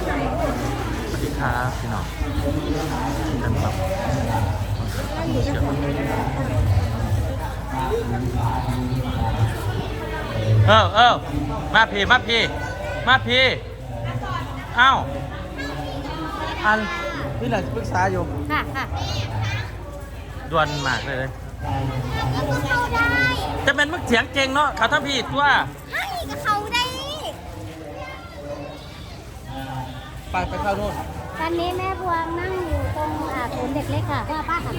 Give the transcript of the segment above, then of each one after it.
สวัสดีครับพี่น้องกันครับเดี๋ยวเออเออมาพี่มาพี่มาพี่เอ้าอันนี่แหละปรึกษาอยู่ค่ะค่ะด่วนมากเลยเลยแล้วก็เข้าได้จะเป็นมึกเสียงเก่งเนาะเขาทั้งพี่ตัว ให้ก็เข้าได้ ไปไปเข้านู่นตอนนี้แม่พวงนั่งอยู่ตรงอ่าศูนย์เด็กเล็กค่ะว่าป้าค่ะ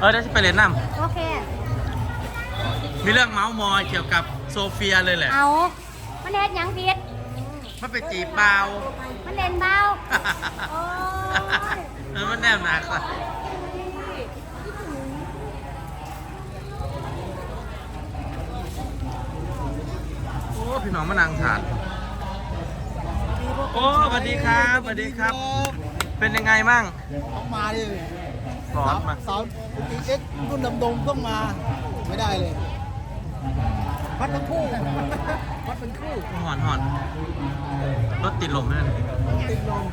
เออได้ไปเรียนน้โอเคำมีเรื่องเมาส์มอยเกี่ยวกับโซเฟียเลยแหละเอามันเล่นหยังผิดมันไปจีบเปล่ามันเล่นเบาโอ้ยเออมันแนบหนักเลยโอ้พี่น้องมานั่งถาด โอ้สวัสดีครับสวัสดีครับ เป็นยังไงมั่งต้องมาดิสอนมาสาวตีเอ็กรุ่นดำดงต้องมา ไม่ได้เลยพัดทั้งคู่พัดเป็นคู่หอนหอนรถติดลมนั่นติดลม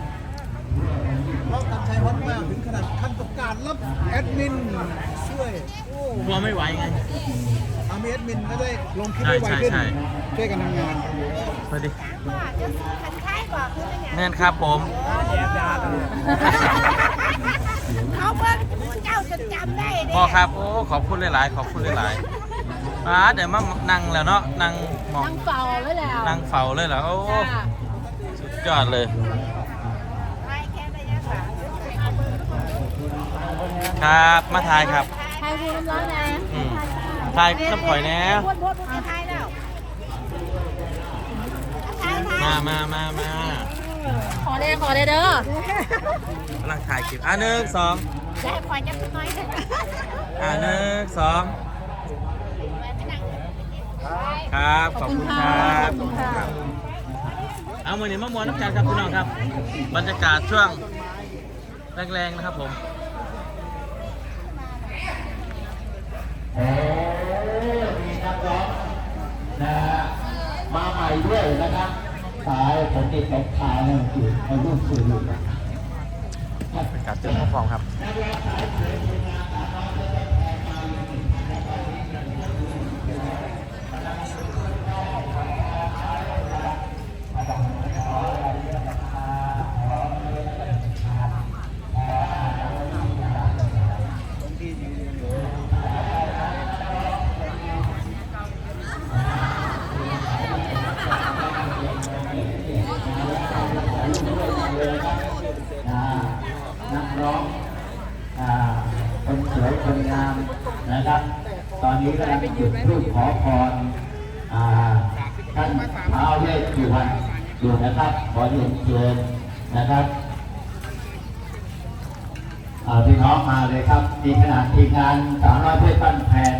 เราตัดชัยฮอตมากถึงขนาดขั้นตกการรับแอดมินช่วยโอ้กลัวไม่ไหวไง ทำให้แอดมินก็ได้ลงคลิปได้ไวขึ้นใช่ใช่ช่วยกันทำงานสวัสดีว่าจะคันท้ายบอกคือเป็นหยังแน่นครับผมแยบยากันเขาเพิ่งเจ้าจะจำได้เด้พ่อครับ โอ้ ขอบคุณหลาย ๆ ขอบคุณหลายๆอ่าเดี๋ยวมานั่งแล้วเนาะ นั่งมอง นั่งเฝ้าไว้แล้วนั่งเฝ้าเลยเหรอ โอ้ จ้าสุดยอดเลย ไม่แค่ระยะสาม ครับ มาทายครับใครพูดน้ำร้อนนะอืมทายน้ำข่อยแน่พูดพูดพูดทายแล้วทายทายมามามามาขอเลยขอเลยเด้อกำลังถ่ายคลิปอะหนึ่งสองได้ขอจักน้อยเถอะอะหนึ่งสองครับ ขอบคุณครับเอามือนี้มะม่วงน้ำจันทร์ครับพี่น้องครับ บรรยากาศช่วงแรงๆนะครับผมมีนักร้องนะฮะมา ใหม่ด้วยนะครับสายผมติดตกขาเนี่ยอยู่ในรูปสื่อยู่เป็นการเจอพ่อฟองครับ นะครับ ตอนนี้กำลังจุดธูปขอพรอ่าท่านท้าวเวสสุวรรณอยู่นะครับ ขอเรียนเชิญนะครับอ่าพี่น้องมาเลยครับมีขนาดทีมงานสาวน้อยเพชรบ้านแพง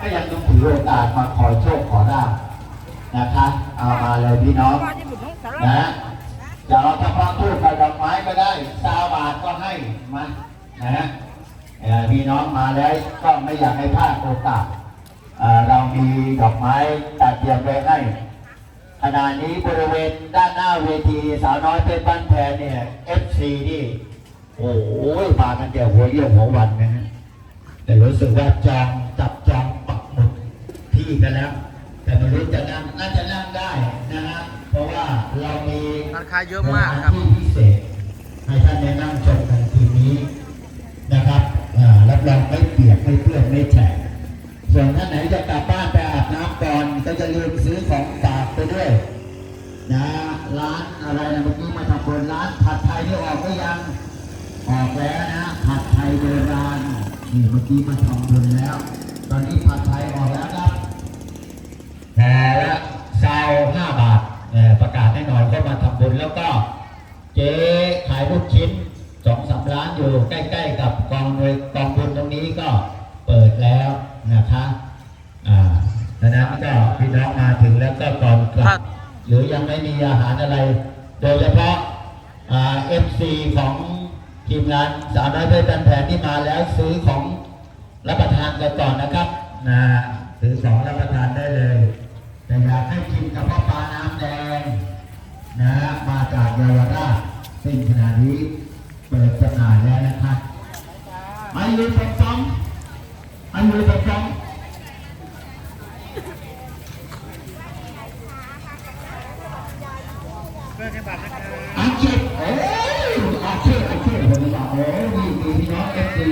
ก็ยังต้องถือโอกาสมาขอโชคขอลาบนะคะเอามาเลยพี่น้องนะจะเอาเฉพาะทูบกับดอกไม้ก็ได้ซาวบาทก็ให้มานะเอ่อ พี่น้องมาแล้วก็ไม่อยากให้พลาดโอกาสเอ่อเรามีดอกไม้ตัดเตรียมไว้ให้ขณะนี้บริเวณด้านหน้าเวทีสาวน้อยเพชรบ้านแพรเนี่ย FC นี่โอ้โหมากันเดียวหัวเยี่ยวหัววันนะฮะแต่รู้สึกว่าจองจับจองปักหมุดที่กันแล้ว แต่ไม่รู้จะนั่งน่าจะนั่งได้นะฮะเพราะว่าเรามีร้านค้าเยอะมากครับสถนที่พิเศษให้ท่านได้นั่งชมกันคืนนี้นะครับ อ่ารับรองไม่เปียกไม่เปื้อนไม่แฉะส่วนท่านไหนจะกลับบ้านไปอาบน้ำก่อนก็จะลืมซื้อของฝากไปด้วยนะร้านอะไรนะเมื่อกี้มาทำบนร้านผัดไทยนี่ออกก็ยังออกแล้วนะผัดไทยโบราณนี่เมื่อกี้มาทำบุญแล้ว ตอนนี้ผัดไทยออกแล้วครับแพรละซาวห้าบาทเออประกาศให้หน่อยก็มาทำบุญแล้วก็ เจ๊ขายลูกชิ้นสองสามร้านอยู่ใกล้ ๆ กับ องหน่วยกองบุญตรงนี้ก็เปิดแล้วนะคะอ่าดังนั้นก็พี่น้องมาถึงแล้วก็ก่อนกลัถ้าบหรือยังไม่มีอาหารอะไร โดยเฉพาะเอฟซีของทีมงานสาวน้อยเพชรจันแผนที่มาแล้วซื้อของรับประทานกันก่อนนะครับนะซื้อของรับประทานได้เลยแต่อยากให้กินกับพ่อปลาน้ำแดงนะฮะมาจากเยาวราชซึ่งขณะนี้เปิดจำหน่ายแล้วนะครับ อายุสองสองอายุสองสองอังกฤษโอ้ยอาเช่อาเช่ผมบอกโอ้ยมีมีพี่น้องเอฟซี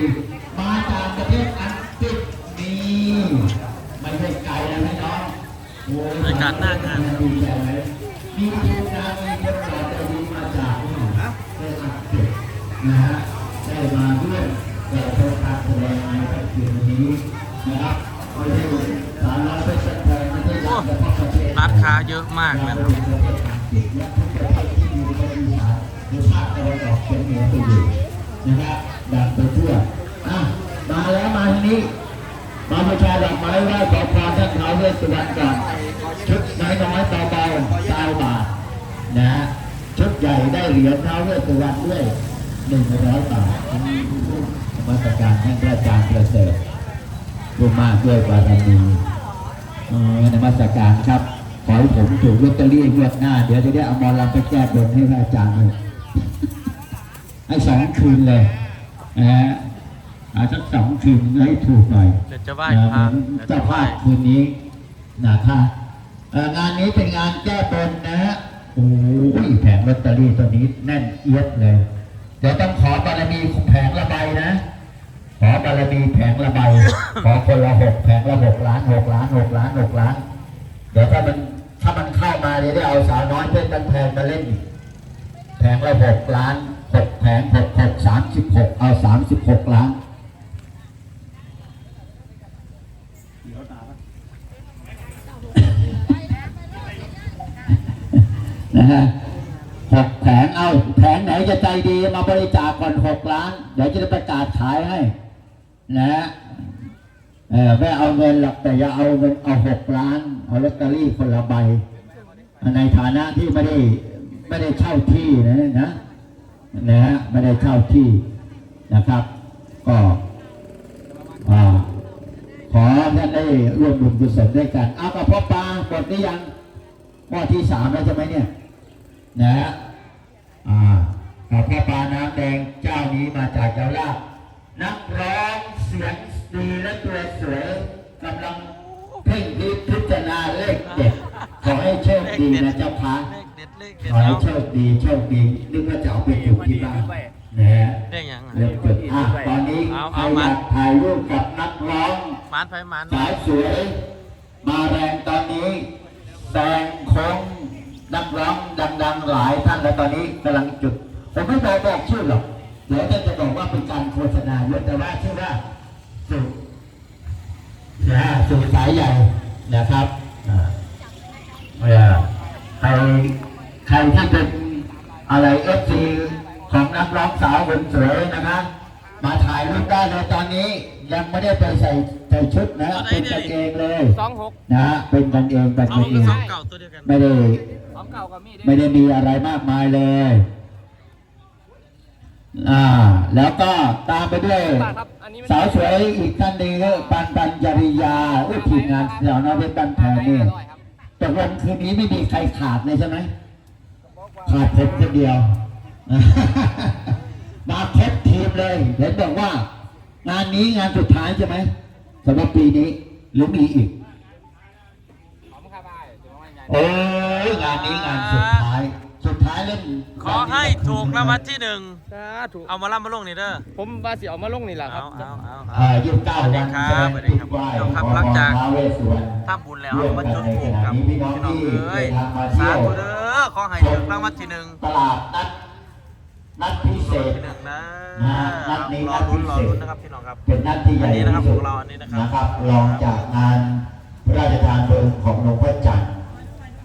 มาจากประเทศอังกฤษนี่ไม่ใช่ไกลนะพี่น้องโอ้ยบรรยากาศหน้างานดีใจไหมมีทีมงานมี ค้าเยอะมากนะครับนะครับดังไปทั่วอะมาแล้วมาทีนี้มาบูชาดอกไม้ไหว้ขอพรท่านท้าวเวสสุวรรณก่อนชุดน้อยน้อยๆเบาๆสาบาทนะชุดใหญ่ได้เหรียญท้าวเวสสุวรรณด้วยหนึ่งร้อยบาทมาตรการท่านพระอาจารย์ประเสริฐผู้มากด้วยบารมีเออนมัสการครับ ขอให้ผมถูกลอตเตอรี่งวดหน้า เดี๋ยวจะได้เอามอลำไปแก้บนให้พระอาจารย์เลยให้สองคืนเลยนะฮะเอาสักสองคืนให้ถูกหน่อยเดี๋ยวจะไหว้นะพระผมเดี๋ยวจะเจ้าไหว้ภาพคืนนี้นะคะเอ่องานนี้เป็นงานแก้บนนะฮะโอ้ยแผงลอตเตอรี่ตัวนี้แน่นเอียดเลย เดี๋ยวต้องขอบารมีแผงละใบนะ ขอบารมีแผงละใบ ขอคนละหกแผงละหกล้านหกล้านหกล้านหกล้าน เดี๋ยวถ้ามันถ้ามันเข้ามาเดี๋ยวได้เอาสาวน้อยเพชรบันแพงมาเล่นอีกแผงละหกล้านหกแผงหกหกสามสิบหกเอาสามสิบหกล้านนะฮะหกแผงเอาแผงไหนจะใจดีมาบริจาคก่อนหกล้าน เดี๋ยวจะประกาศขายให้ นะฮะเออไม่เอาเงินหรอกแต่อย่าเอาเงินเอาหกล้าน เอาลอตเตอรี่คนละใบ ในฐานะที่ไม่ได้ไม่ได้เช่าที่นะนะนะฮะไม่ได้เช่าที่นะครับ ก็อ่าขอท่านได้ร่วมบุญกุศลด้วยกันเอากับพ่อปลาหมดหรือยังหม้อที่สามแล้วใช่ไหมเนี่ยนะฮะอ่ากับพ่อปลาน้ำแดงเจ้านี้มาจากเจ้าลาชนักร้องเสียงดีและตัวสวยกำลังเพ่งพิพิจารณา เลขเด็ดขอให้โชคดีนะเจ้าค่ะเลขเด็ดเลขเด็ดขอให้เอาโชคดีโชคดีนึกว่าจะเอาไปปลูกที่บ้านนะฮะเลขยังอะเริ่มจุดอะตอนนี้เอาใครเอาอมายากถ่ายรูปกับนักร้องมานไปมานสายสวยมาแรงตอนนี้แซงโค้งนักร้องดังๆหลายท่านแล้วตอนนี้กำลังจุดผมไม่บอกบอกชื่อหรอกเดี๋ยวท่านจะบอกว่าเป็นการโฆษณาเยอะแต่ว่าชื่อว่าสุดนะสุดสายใหญ่นะครับอ่าเอ่อ ใครใครที่เป็นอะไรเอฟซีของนักร้องสาวคนสวยนะคะ มาถ่ายรูปได้เลยตอนนี้ยังไม่ได้ไปใส่ใส่ชุดนะเป็นกันเองเลยสองหกนะฮะเป็นกันเองเป็นเอากันหเอรืองสองเก่าตัวเดียวกันไม่ได้สองเก่ากับมีดไม่ได้มีอะไรมากมายเลยอ่าแล้วก็ตามไปด้วยบาทครับอันนี้มันสาวสวยอีกท่านหนึ่งก็ปันปัญจริยาอุ้ยทีมงานสาวน้อยเป็นบันแพงนี่ร้อยครับ ตกลงคืนนี้ไม่มีใครขาดเลยใช่ไหมขาดผมคนเดียว มาครบทีมเลยเห็นบอกว่า งานนี้งานสุดท้ายใช่ไหมสำหรับปีนี้หรือมีอีกขอบคุณครับไอ้เดี๋ยวว่าไงโอ้ยงานนี้งานสุดท้ายสุด ท้ายเล่นขอให้ถูกรางวัลที่หนึ่งสาธุเอามาล่ำมาลงนี่เด้อผมว่าสิเอามาลงนี่แหละครัเอาบ เอาเอาอ่ายี่สิบเก้าวันครับแสดงสวัสดีจุดครับไหว้ครับขอหลังจากท้าวเวสสุวรรณถ้าบุญแล้วเอามาจุดถูกกับพี่น้องเอ้ยสาธุเด้อขอให้ถูกรางวัลที่หนึ่งตลาดนัดนัดพิเศษที่หนึ่งนะนัดนี้รอนัดลุ้นพิรอเศษลุ้นนะครับพี่น้องครับ เป็นนัดที่ใหญ่อันนี้นะครับที่สุดของเราอันนี้นะครับนะครับรองจากงานพระราชทานเพลิงของหลวงพ่อจันทร์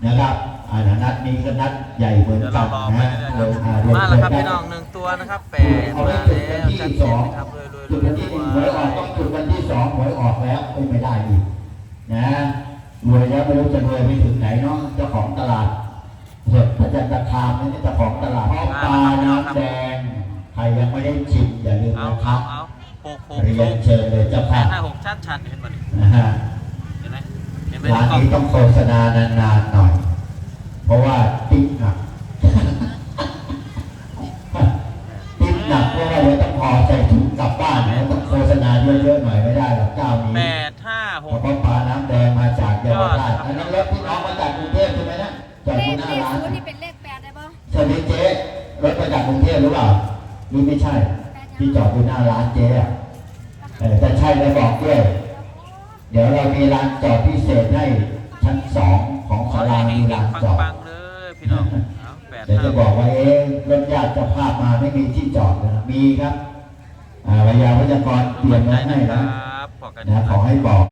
นะครับอ่านัดนี้ก็นัด ใหญ่เหมือนเดี๋ยวกัเรานรอไปนะเรื่อยอ่ๆมาแล้วครับเยพี่นน้องหนึ่งตัวนะครับแปดเอามาไปแล้จุดวันที่วชัดสเจอนงนะครับรวยรวยรจุดววันยที่รหนึ่งหวยออกวต้องจุดวันที่สองหวยออกแล้วเอ้ยไม่ได้อีกนะรวยแล้วไม่รู้จะรวยไปถึงไหนเนาะเจ้าของตลาดสดพระจันทคามนี่เจ้าของตลาดพ่อปลาน้ำแดงใครยังไม่ได้ชิมอย่าลืมเอานะคเอารับเอาโปกโปกเรีโปยนกเชิญเลยเจ้าแปภาดพห้าหกชัดชัดเห็นป่ะนี่นะฮะเห็นไหมเห็นไหมร้านในกล้องนี้ต้องโฆษณานานๆหน่อย เพราะว่าติ๊กห ช่ที่จอดอยู่หน้าร้านเจ๊อะเออแต่ใช่แล้วบอกด้วย เดี๋ยวเรามีร้านจอดพิเศษให้ชั้นสองของขอศาให้ลาให้มีร้านจอดปังๆเลยพี่น้องเอาแปดเดี๋ยวห้าจะบอกว่าเอ๊ะรถญาติเจะภาพมาไม่มีที่จอดนะมีครับอ่าวิทยาพยากรเตรียมไว้ได้ให้นะคนะรับพอกันนะขอให้บอก